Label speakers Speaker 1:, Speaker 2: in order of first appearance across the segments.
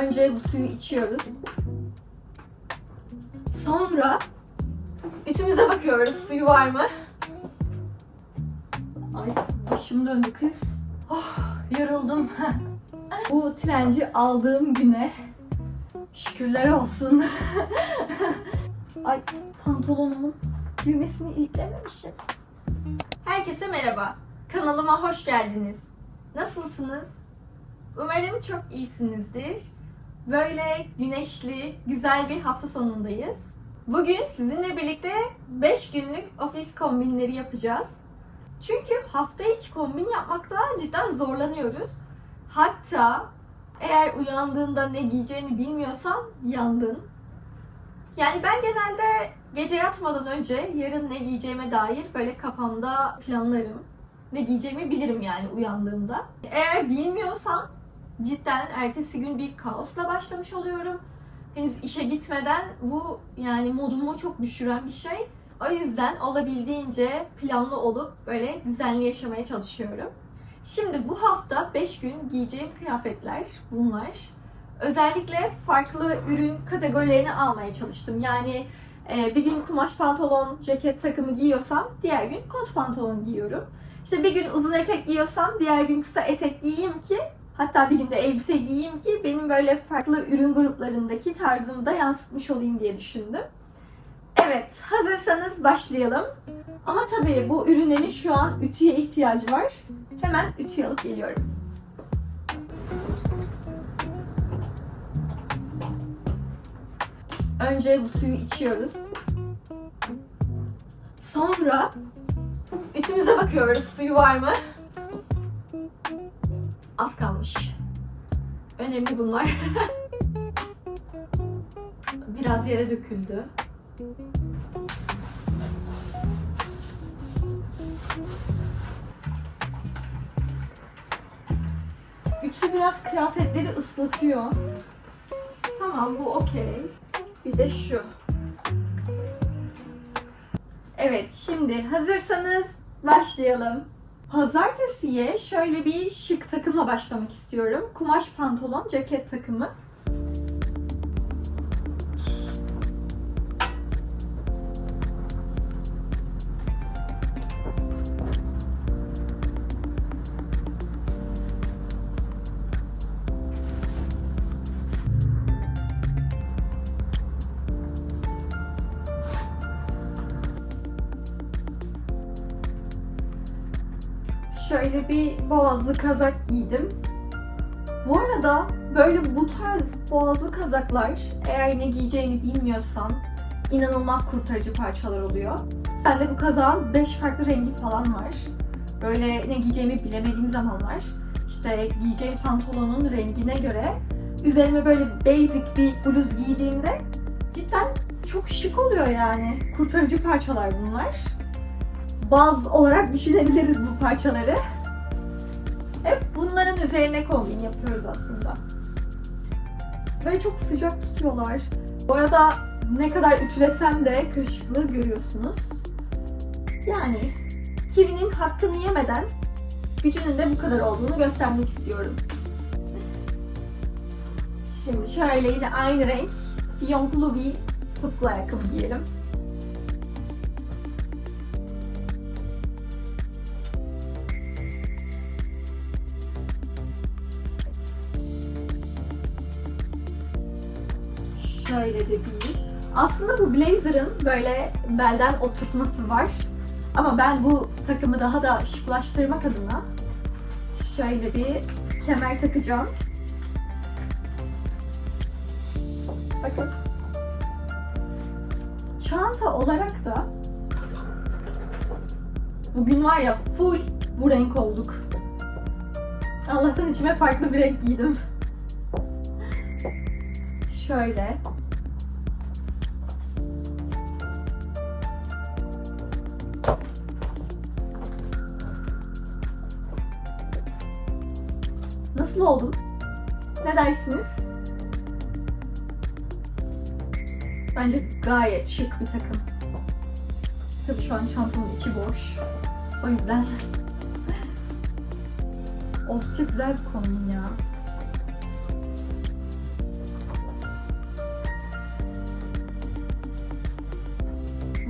Speaker 1: Önce bu suyu içiyoruz. Sonra ütümüze bakıyoruz suyu var mı? Ay başım döndü kız. Oh, yoruldum. bu trenci aldığım güne şükürler olsun. Ay pantolonumun düğmesini iliklememişim. Herkese merhaba. Kanalıma hoş geldiniz. Nasılsınız? Umarım çok iyisinizdir. Böyle güneşli, güzel bir hafta sonundayız. Bugün sizinle birlikte 5 günlük ofis kombinleri yapacağız. Çünkü hafta içi kombin yapmakta cidden zorlanıyoruz. Hatta eğer uyandığında ne giyeceğini bilmiyorsan yandın. Yani ben genelde gece yatmadan önce yarın ne giyeceğime dair böyle kafamda planlarım. Ne giyeceğimi bilirim yani uyandığımda. Eğer bilmiyorsam cidden ertesi gün bir kaosla başlamış oluyorum. Henüz işe gitmeden bu yani modumu çok düşüren bir şey. O yüzden olabildiğince planlı olup böyle düzenli yaşamaya çalışıyorum. Şimdi bu hafta 5 gün giyeceğim kıyafetler bunlar. Özellikle farklı ürün kategorilerini almaya çalıştım. Yani e, bir gün kumaş pantolon, ceket takımı giyiyorsam diğer gün kot pantolon giyiyorum. İşte bir gün uzun etek giyiyorsam diğer gün kısa etek giyeyim ki hatta bir gün de elbise giyeyim ki benim böyle farklı ürün gruplarındaki tarzımı da yansıtmış olayım diye düşündüm. Evet, hazırsanız başlayalım. Ama tabii bu ürünlerin şu an ütüye ihtiyacı var. Hemen ütüye alıp geliyorum. Önce bu suyu içiyoruz. Sonra ütümüze bakıyoruz suyu var mı? Az kalmış. Önemli bunlar. Biraz yere döküldü. Ütü biraz kıyafetleri ıslatıyor. Tamam bu okey. Bir de şu. Evet şimdi hazırsanız başlayalım. Pazartesiye şöyle bir şık takımla başlamak istiyorum. Kumaş pantolon, ceket takımı. Şöyle bir boğazlı kazak giydim. Bu arada böyle bu tarz boğazlı kazaklar eğer ne giyeceğini bilmiyorsan inanılmaz kurtarıcı parçalar oluyor. Bende bu kazağın 5 farklı rengi falan var. Böyle ne giyeceğimi bilemediğim zamanlar işte giyeceğim pantolonun rengine göre üzerime böyle basic bir bluz giydiğimde cidden çok şık oluyor yani. Kurtarıcı parçalar bunlar baz olarak düşünebiliriz bu parçaları. Hep bunların üzerine kombin yapıyoruz aslında. Ve çok sıcak tutuyorlar. Bu arada ne kadar ütülesem de kırışıklığı görüyorsunuz. Yani kiminin hakkını yemeden gücünün de bu kadar olduğunu göstermek istiyorum. Şimdi şöyle yine aynı renk fiyonklu bir topuklu ayakkabı giyelim. Şöyle de. Aslında bu blazer'ın böyle belden oturtması var. Ama ben bu takımı daha da şıklaştırmak adına şöyle bir kemer takacağım. Bakın. Çanta olarak da bugün var ya full bu renk olduk. Allah'tan içime farklı bir renk giydim. Şöyle. oldum. Ne dersiniz? Bence gayet şık bir takım. Tabii şu an çantamın içi boş. O yüzden oldukça güzel bir kombin ya.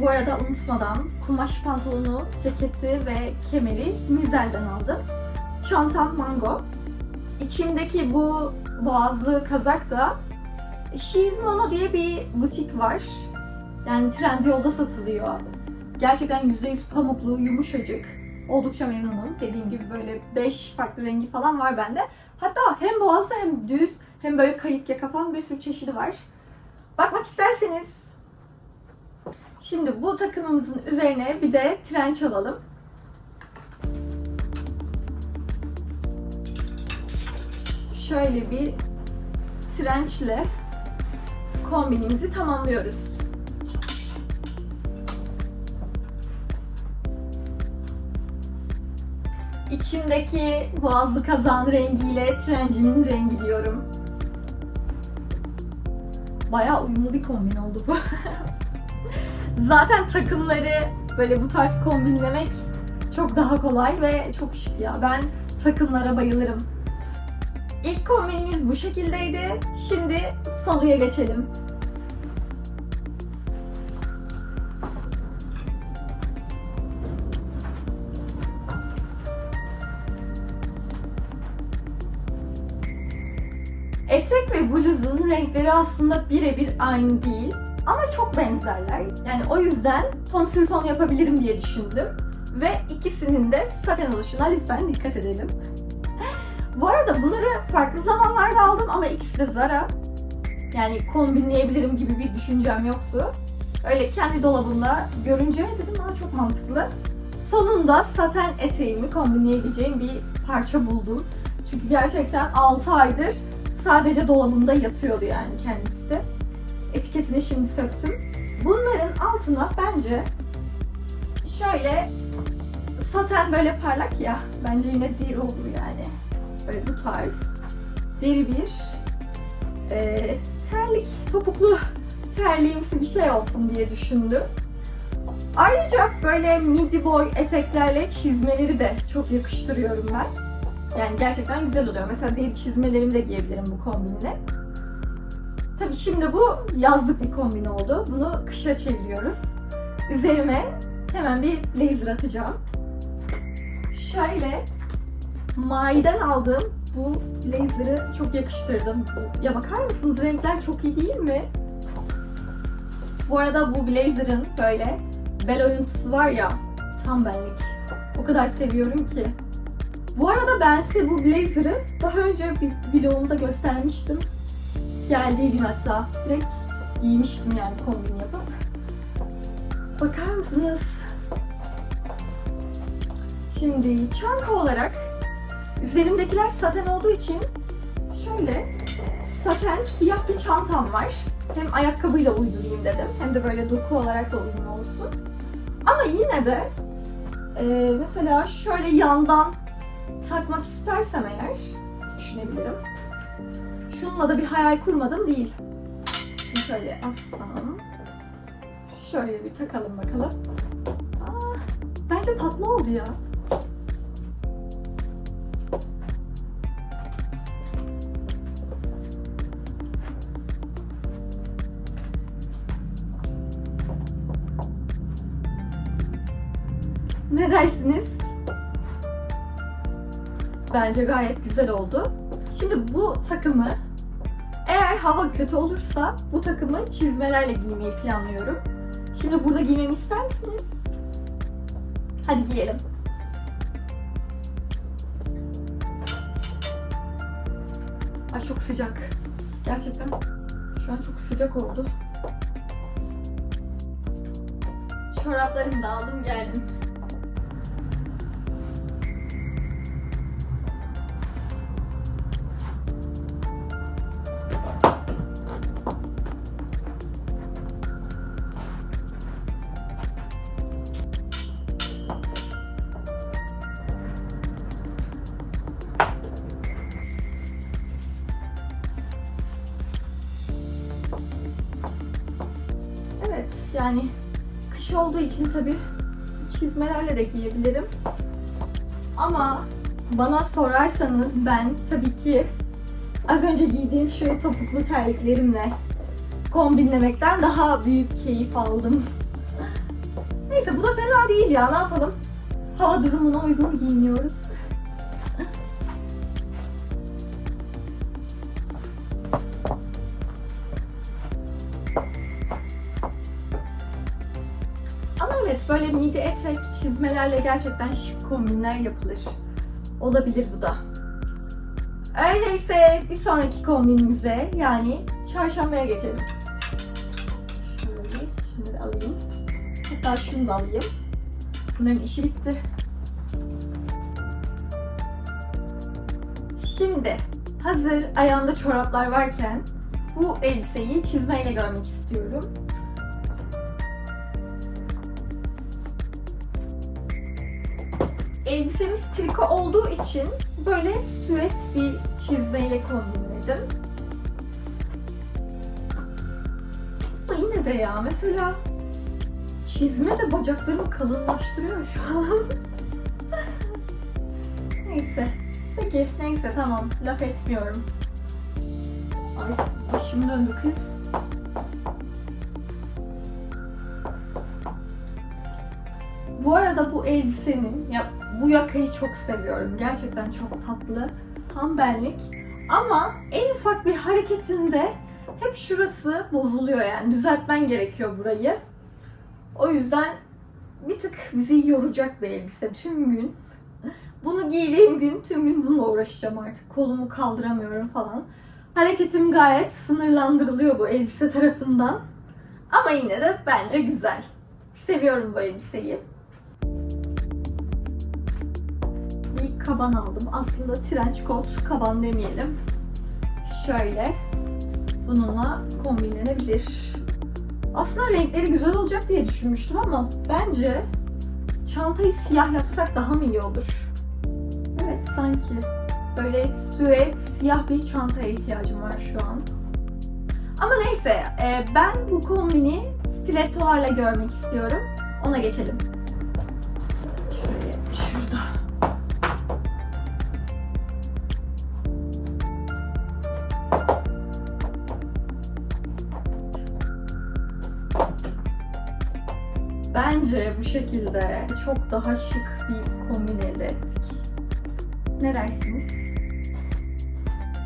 Speaker 1: Bu arada unutmadan kumaş pantolonu, ceketi ve kemeri Mizel'den aldım. Çantam Mango. İçimdeki bu boğazlı kazak da Shizmono diye bir butik var. Yani Trendyol'da satılıyor. Gerçekten %100 pamuklu, yumuşacık. Oldukça memnunum. Dediğim gibi böyle 5 farklı rengi falan var bende. Hatta hem boğazlı hem düz hem böyle kayık yaka falan bir sürü çeşidi var. Bakmak isterseniz. Şimdi bu takımımızın üzerine bir de trenç alalım. Şöyle bir trençle kombinimizi tamamlıyoruz. İçimdeki boğazlı kazan rengiyle trencimin rengi diyorum. Bayağı uyumlu bir kombin oldu bu. Zaten takımları böyle bu tarz kombinlemek çok daha kolay ve çok şık ya. Ben takımlara bayılırım. İlk kombinimiz bu şekildeydi. Şimdi salıya geçelim. Etek ve bluzun renkleri aslında birebir aynı değil ama çok benzerler. Yani o yüzden ton sür ton yapabilirim diye düşündüm. Ve ikisinin de saten oluşuna lütfen dikkat edelim. Bu arada bunları farklı zamanlarda aldım ama ikisi de Zara. Yani kombinleyebilirim gibi bir düşüncem yoktu. Öyle kendi dolabımda görünce dedim aa çok mantıklı. Sonunda saten eteğimi kombinleyebileceğim bir parça buldum. Çünkü gerçekten 6 aydır sadece dolabımda yatıyordu yani kendisi. Etiketini şimdi söktüm. Bunların altına bence şöyle saten böyle parlak ya bence yine deri olur yani. Böyle bu tarz deri bir e, terlik, topuklu terliğimsi bir şey olsun diye düşündüm. Ayrıca böyle midi boy eteklerle çizmeleri de çok yakıştırıyorum ben. Yani gerçekten güzel oluyor. Mesela deri çizmelerimi de giyebilirim bu kombinle. Tabii şimdi bu yazlık bir kombin oldu. Bunu kışa çeviriyoruz. Üzerime hemen bir blazer atacağım. Şöyle Mai'den aldığım bu blazer'ı çok yakıştırdım. Ya bakar mısınız renkler çok iyi değil mi? Bu arada bu blazer'ın böyle bel oyuntusu var ya tam benlik. O kadar seviyorum ki. Bu arada ben size bu blazer'ı daha önce bir vlogumda göstermiştim. Geldiği gün hatta direkt giymiştim yani kombin yapıp. Bakar mısınız? Şimdi çanta olarak üzerimdekiler saten olduğu için şöyle saten siyah bir çantam var. Hem ayakkabıyla uydurayım dedim hem de böyle doku olarak da uyumlu olsun. Ama yine de e, mesela şöyle yandan takmak istersem eğer düşünebilirim. Şununla da bir hayal kurmadım değil. Şimdi şöyle assam. Şöyle bir takalım bakalım. Aa, bence tatlı oldu ya. Ne dersiniz? Bence gayet güzel oldu. Şimdi bu takımı eğer hava kötü olursa bu takımı çizmelerle giymeyi planlıyorum. Şimdi burada giymemi ister misiniz? Hadi giyelim. Ay çok sıcak. Gerçekten şu an çok sıcak oldu. Çoraplarımı da aldım geldim. Yani kış olduğu için tabii çizmelerle de giyebilirim. Ama bana sorarsanız ben tabii ki az önce giydiğim şu topuklu terliklerimle kombinlemekten daha büyük keyif aldım. Neyse bu da fena değil ya ne yapalım. Hava durumuna uygun giyiniyoruz. Böyle midi etek çizmelerle gerçekten şık kombinler yapılır. Olabilir bu da. Öyleyse bir sonraki kombinimize yani çarşambaya geçelim. Şöyle şimdi alayım. Hatta şunu da alayım. Bunların işi bitti. Şimdi hazır ayağımda çoraplar varken bu elbiseyi çizmeyle görmek istiyorum. Elbisemiz triko olduğu için böyle süet bir çizmeyle kombinledim. Ama yine de ya mesela çizme de bacaklarımı kalınlaştırıyor şu an. neyse. Peki neyse tamam laf etmiyorum. Ay başım döndü kız. Bu arada bu elbisenin, ya bu yakayı çok seviyorum. Gerçekten çok tatlı. Tam benlik. Ama en ufak bir hareketinde hep şurası bozuluyor yani. Düzeltmen gerekiyor burayı. O yüzden bir tık bizi yoracak bir elbise tüm gün. Bunu giydiğim gün tüm gün bununla uğraşacağım artık. Kolumu kaldıramıyorum falan. Hareketim gayet sınırlandırılıyor bu elbise tarafından. Ama yine de bence güzel. Seviyorum bu elbiseyi. Kaban aldım. Aslında trench coat kaban demeyelim. Şöyle bununla kombinlenebilir. Aslında renkleri güzel olacak diye düşünmüştüm ama bence çantayı siyah yapsak daha mı iyi olur? Evet sanki böyle süet siyah bir çantaya ihtiyacım var şu an. Ama neyse e, ben bu kombini stilettolarla görmek istiyorum. Ona geçelim. Şekilde çok daha şık bir kombin elde ettik. Ne dersiniz?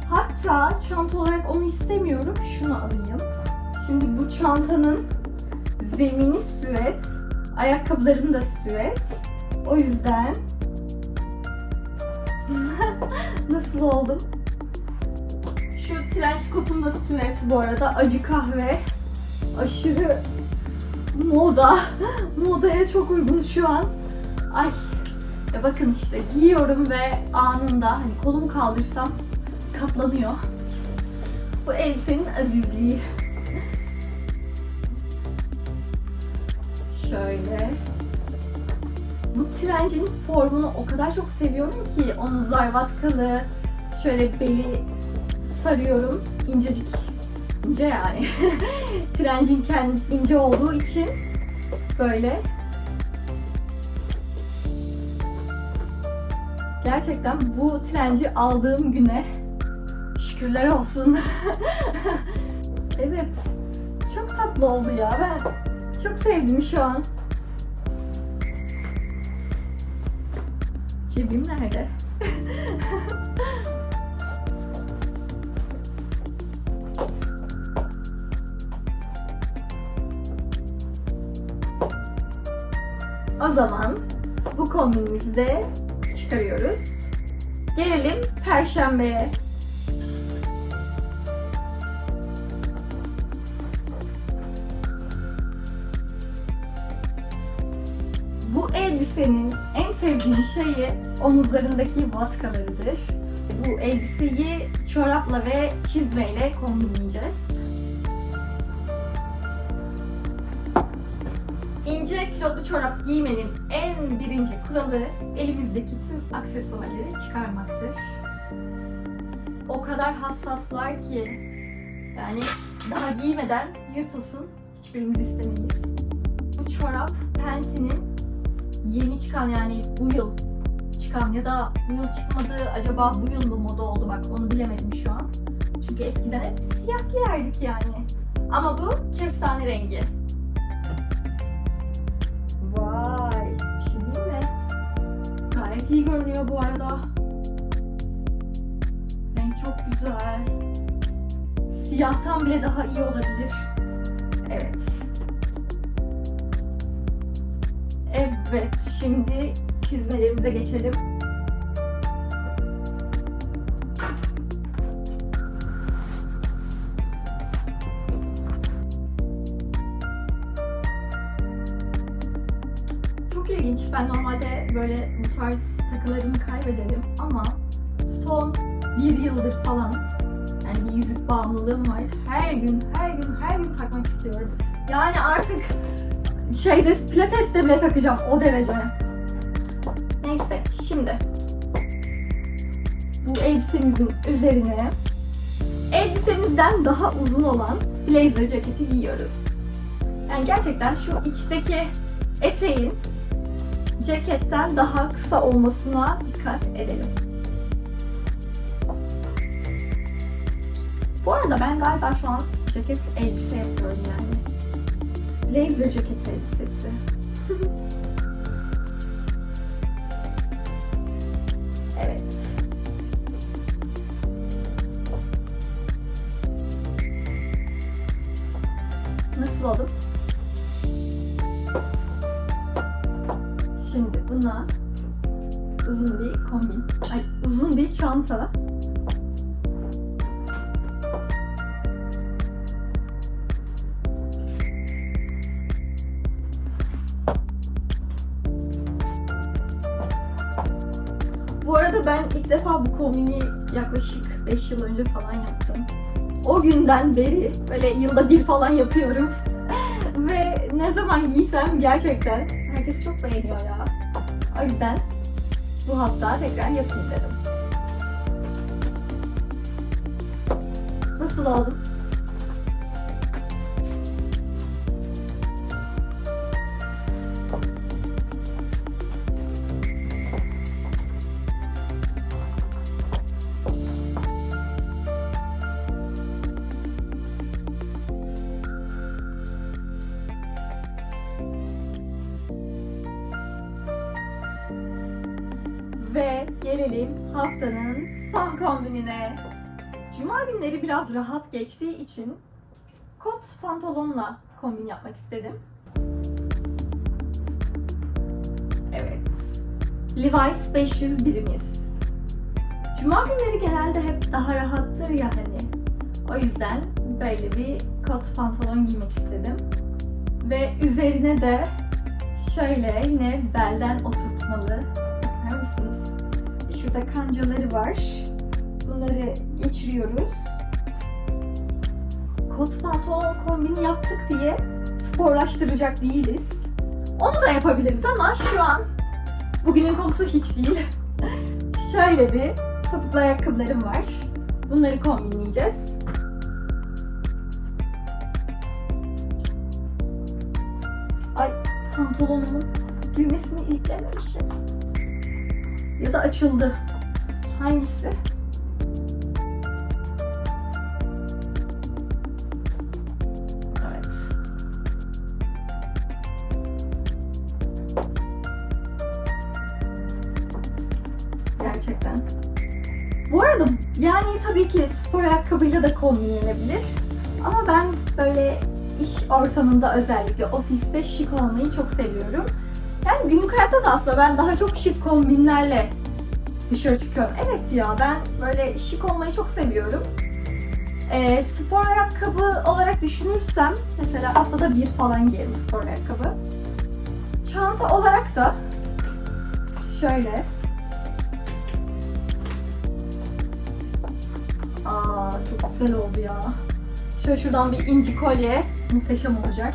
Speaker 1: Hatta çanta olarak onu istemiyorum. Şunu alayım. Şimdi bu çantanın zemini süet, ayakkabılarım da süet. O yüzden nasıl oldum? Şu trench coat'um da süet bu arada. Acı kahve. Aşırı moda. Modaya çok uygun şu an. Ay. Ya bakın işte giyiyorum ve anında hani kolumu kaldırsam katlanıyor. Bu elbisenin azizliği. Şöyle. Bu trencin formunu o kadar çok seviyorum ki omuzlar vatkalı. Şöyle beli sarıyorum. incecik. İnce yani. trencin kendisi ince olduğu için böyle Gerçekten bu trenci aldığım güne şükürler olsun. evet. Çok tatlı oldu ya. Ben çok sevdim şu an. Cebim nerede? o zaman bu kombinimizi de çıkarıyoruz. Gelelim perşembeye. Bu elbisenin en sevdiğim şeyi omuzlarındaki vatkalarıdır. Bu elbiseyi çorapla ve çizmeyle kombinleyeceğiz. Kilotlu çorap giymenin en birinci kuralı elimizdeki tüm aksesuarları çıkarmaktır. O kadar hassaslar ki yani daha giymeden yırtılsın hiçbirimiz istemeyiz. Bu çorap Penti'nin yeni çıkan yani bu yıl çıkan ya da bu yıl çıkmadı acaba bu yıl mı moda oldu bak onu bilemedim şu an. Çünkü eskiden hep siyah giyerdik yani. Ama bu kestane rengi. İyi görünüyor bu arada. Renk çok güzel. Siyahtan bile daha iyi olabilir. Evet. Evet, şimdi çizmelerimize geçelim. Kaybederim ama son bir yıldır falan yani bir yüzük bağımlılığım var. Her gün, her gün, her gün takmak istiyorum. Yani artık şeyde pilateste bile takacağım o derece. Neyse şimdi bu elbisemizin üzerine elbisemizden daha uzun olan blazer ceketi giyiyoruz. Yani gerçekten şu içteki eteğin ceketten daha kısa olmasına dikkat edelim. Bu arada ben galiba şu an ceket elbise yapıyorum yani. Blazer ceket elbisesi. evet. Nasıl oldu? Çanta. Bu arada ben ilk defa bu kombini yaklaşık 5 yıl önce falan yaptım. O günden beri böyle yılda bir falan yapıyorum. Ve ne zaman giysem gerçekten herkes çok beğeniyor ya. O yüzden bu hafta tekrar yapayım dedim. Nasıl Cuma günleri biraz rahat geçtiği için kot pantolonla kombin yapmak istedim. Evet. Levi's 500 birimiz. Cuma günleri genelde hep daha rahattır ya hani. O yüzden böyle bir kot pantolon giymek istedim. Ve üzerine de şöyle yine belden oturtmalı bakar mısınız? Şurada kancaları var. Bunları geçiriyoruz. Kot pantolon kombini yaptık diye sporlaştıracak değiliz. Onu da yapabiliriz ama şu an bugünün konusu hiç değil. Şöyle bir topuklu ayakkabılarım var. Bunları kombinleyeceğiz. Ay pantolonumun düğmesini iliklememişim. Ya da açıldı. Hangisi? Ayakkabıyla da kombinlenebilir. Ama ben böyle iş ortamında özellikle ofiste şık olmayı çok seviyorum. Yani günlük hayatta da aslında ben daha çok şık kombinlerle dışarı çıkıyorum. Evet ya ben böyle şık olmayı çok seviyorum. Ee, spor ayakkabı olarak düşünürsem mesela haftada bir falan giyerim spor ayakkabı. Çanta olarak da şöyle Çok güzel oldu ya. Şöyle şuradan bir inci kolye muhteşem olacak.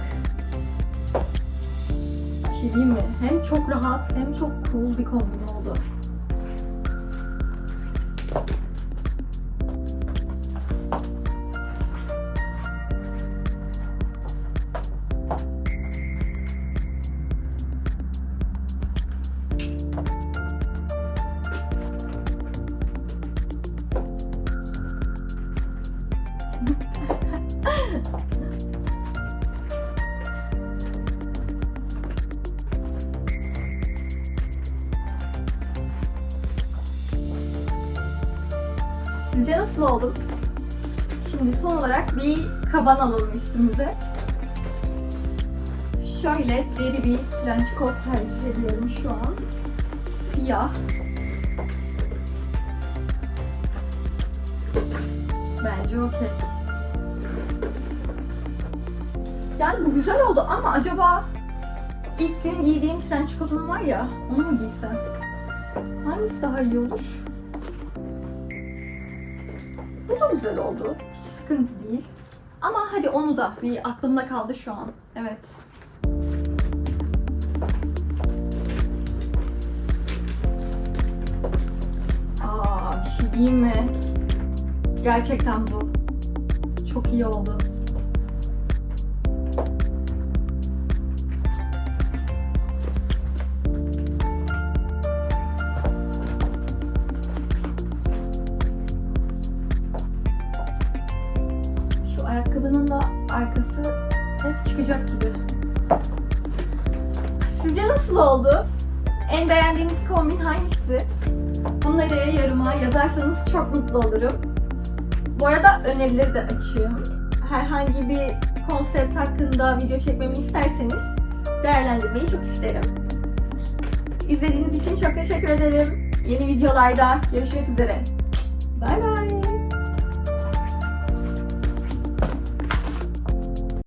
Speaker 1: Bir şey diyeyim mi? Hem çok rahat hem çok cool bir kombin nasıl oldum? Şimdi son olarak bir kaban alalım üstümüze. Şöyle deri bir trench coat tercih ediyorum şu an. Siyah. Bence okey. Yani bu güzel oldu ama acaba ilk gün giydiğim trench coat'um var ya onu mu giysem? Hangisi daha iyi olur? Güzel oldu. Hiç sıkıntı değil. Ama hadi onu da bir aklımda kaldı şu an. Evet. Aa, bir şey diyeyim mi? Gerçekten bu. Çok iyi oldu. Yazarsanız çok mutlu olurum. Bu arada önerileri de açığım. Herhangi bir konsept hakkında video çekmemi isterseniz değerlendirmeyi çok isterim. İzlediğiniz için çok teşekkür ederim. Yeni videolarda görüşmek üzere.